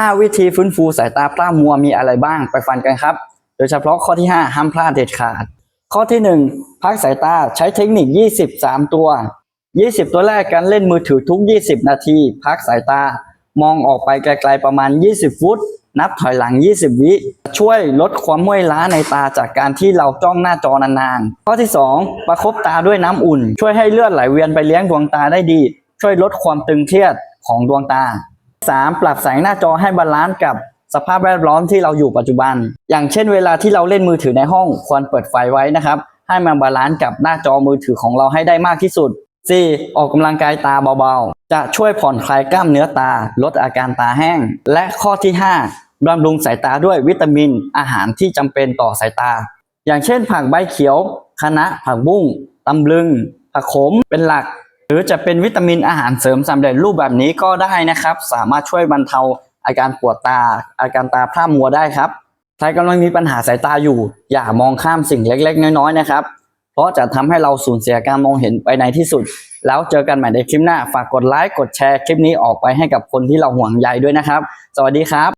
5 วิธีฟื้นฟูสายตาพร่ามัวมีอะไรบ้างไปฟังกันครับ โดยเฉพาะข้อที่ 5 ห้ามพลาดเด็ดขาด ข้อที่ 1 พักสายตาใช้เทคนิค 23 ตัว 20 ตัวแรกการเล่นมือถือทุก 20 นาที พักสายตามองออกไปไกลๆประมาณ 20 ฟุต นับถอยหลัง 20 วิ ช่วยลดความเมื่อยล้าในตาจากการที่เราจ้องหน้าจอนานๆ ข้อที่ 2 ประคบตาด้วยน้ำอุ่น ช่วยให้เลือดไหลเวียนไปเลี้ยงดวงตาได้ดี ช่วยลดความตึงเครียดของดวงตา 3. ปรับแสงหน้าจอให้บาลานซ์กับสภาพแวดล้อมที่เราอยู่ปัจจุบัน อย่างเช่นเวลาที่เราเล่นมือถือในห้องควรเปิดไฟไว้นะครับ ให้มันบาลานซ์กับหน้าจอมือถือของเราให้ได้มากที่สุด 4. ออกกำลังกายตาเบาๆ จะช่วยผ่อนคลายกล้ามเนื้อตา ลดอาการตาแห้ง และข้อที่ 5บำรุงสายตาด้วยวิตามินอาหารที่จำเป็นต่อสายตา อย่างเช่นผักใบเขียวคะน้าผักบุ้งตำลึงผักขมเป็นหลัก หรือจะเป็นวิตามินอาหารเสริมสำเร็จรูปแบบนี้ก็ได้นะครับ สามารถช่วยบรรเทาอาการปวดตา อาการตาพร่ามัวได้ครับใครกำลังมีปัญหาสายตาอยู่ อย่ามองข้ามสิ่งเล็ก ๆ น้อยๆนะครับ เพราะจะทำให้เราสูญเสียการมองเห็นไปในที่สุด แล้วเจอกันใหม่ในคลิปหน้า ฝากกดไลค์กดแชร์คลิปนี้ออกไปให้กับคนที่เราห่วงใยด้วยนะครับ สวัสดีครับ